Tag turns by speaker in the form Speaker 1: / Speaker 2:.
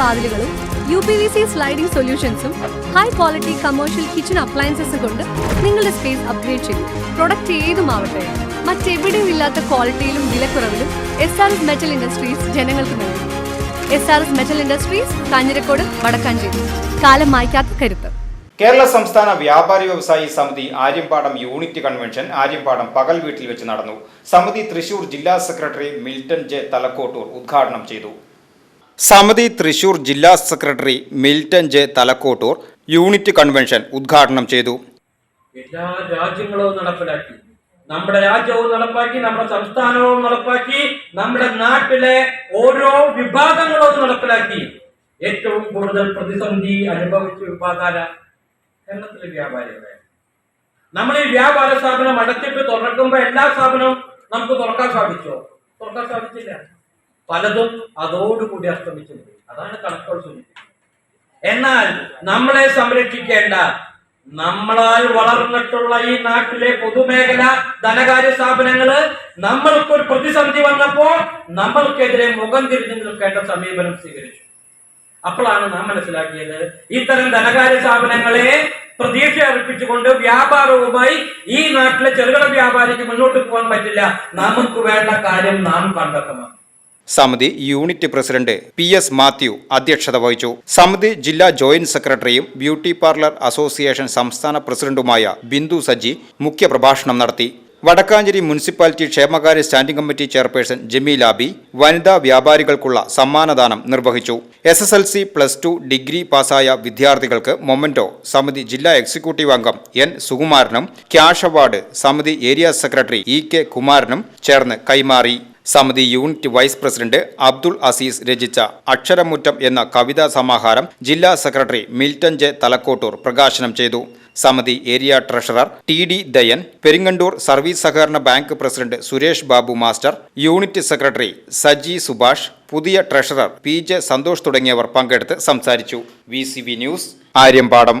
Speaker 1: വാതിലുകളും U P V C sliding സൊല്യൂഷൻസും high quality commercial kitchen അപ്ലയൻസസും കൊണ്ട് നിങ്ങളുടെ സ്പേസ് അപ്ഗ്രേഡ് ചെയ്യും പ്രൊഡക്റ്റ് ഏതുമാവട്ടെ മറ്റെവിടെയും ഇല്ലാത്ത ക്വാളിറ്റിയിലും വിലക്കുറവിലും S R S metal industries ജനങ്ങൾക്ക് നൽകും. S R S metal industries Kanjirakode Vadakkanchery. കാലം മായ്ക്കാത്ത കരുത്ത്.
Speaker 2: കേരള സംസ്ഥാന വ്യാപാരി വ്യവസായി സമിതി ആര്യമ്പാടം യൂണിറ്റ് കൺവെൻഷൻ ആര്യമ്പാടം പകൽ വീട്ടിൽ വെച്ച് നടന്നു. സമിതി തൃശൂർ ജില്ലാ സെക്രട്ടറി മിൽട്ടൺ ജെ തലക്കോട്ടൂർ ഉദ്ഘാടനം ചെയ്തു. സമിതി തൃശൂർ ജില്ലാ secretary Milton J Thalakottur unit convention ഉദ്ഘാടനം ചെയ്തു.
Speaker 3: എല്ലാ രാജ്യങ്ങളും നടപ്പിലാക്കി. നമ്മുടെ രാജ്യവും നടപ്പാക്കി നമ്മുടെ സംസ്ഥാനവും നടപ്പാക്കി നമ്മുടെ നാട്ടിലെ ഓരോ വിഭാഗങ്ങളും നടപ്പിലാക്കി. ഏറ്റവും കൂടുതൽ പ്രതിസന്ധി അനുഭവിച്ച വിഭാഗാല കേരളത്തിലെ വ്യാപാരികളെ. നമ്മൾ ഈ വ്യാപാര സ്ഥാപനം അടച്ചിട്ട് തുറക്കുമ്പോൾ എല്ലാ സ്ഥാപനവും നമുക്ക് തുറക്കാൻ സാധിച്ചോ? തുറക്കാൻ സാധിച്ചില്ല. പലതും അതോടുകൂടി അസ്തമിച്ചു. അതാണ് കണക്കുകൾ സൂചിപ്പിക്കുന്നത്. എന്നാൽ നമ്മളെ സംരക്ഷിക്കേണ്ട നമ്മളാൽ വളർന്നിട്ടുള്ള ഈ നാട്ടിലെ പൊതുമേഖല ധനകാര്യ സ്ഥാപനങ്ങൾ നമ്മൾക്കൊരു പ്രതിസന്ധി വന്നപ്പോൾ നമ്മൾക്കെതിരെ മുഖം തിരിഞ്ഞു നിൽക്കേണ്ട സമീപനം സ്വീകരിച്ചു. അപ്പോഴാണ് നാം മനസ്സിലാക്കിയത് ഇത്തരം ധനകാര്യ സ്ഥാപനങ്ങളെ പ്രതീക്ഷ അർപ്പിച്ചുകൊണ്ട് വ്യാപാരവുമായി ഈ നാട്ടിലെ ചെറുകിട വ്യാപാരിക്ക് മുന്നോട്ട് പോകാൻ പറ്റില്ല. നമുക്ക് വേണ്ട കാര്യം നാം കണ്ടെത്തണം.
Speaker 2: സമിതി unit president P S Mathew അധ്യക്ഷത വഹിച്ചു. സമിതി ജില്ലാ ജോയിന്റ് സെക്രട്ടറിയും ബ്യൂട്ടി പാർലർ അസോസിയേഷൻ സംസ്ഥാന പ്രസിഡന്റുമായ ബിന്ദു സജി മുഖ്യപ്രഭാഷണം നടത്തി. വടക്കാഞ്ചേരി മുനിസിപ്പാലിറ്റി ക്ഷേമകാര്യ സ്റ്റാൻഡിംഗ് കമ്മിറ്റി ചെയർപേഴ്സൺ ജമീലാബി വനിതാ വ്യാപാരികൾക്കുള്ള സമ്മാനദാനം നിർവഹിച്ചു. S S L C plus two degree പാസായ വിദ്യാർത്ഥികൾക്ക് മൊമന്റോ സമിതി ജില്ലാ എക്സിക്യൂട്ടീവ് അംഗം എൻ സുകുമാരനും ക്യാഷ് അവാർഡ് സമിതി ഏരിയ സെക്രട്ടറി ഇ കെ കുമാരനും ചേർന്ന് കൈമാറി. സമിതി unit vice president Abdul Azeez രചിച്ച അക്ഷരമുറ്റം എന്ന കവിതാ സമാഹാരം ജില്ലാ സെക്രട്ടറി മിൽട്ടൺ ജെ തലക്കോട്ടൂർ പ്രകാശനം ചെയ്തു. സമിതി area treasurer T D Dayan Peringandoor service സഹകരണ bank president Suresh Babu master unit secretary Saji Subhash പുതിയ ട്രഷറർ പി ജെ സന്തോഷ് തുടങ്ങിയവർ പങ്കെടുത്ത് സംസാരിച്ചു. V news Aryampadam.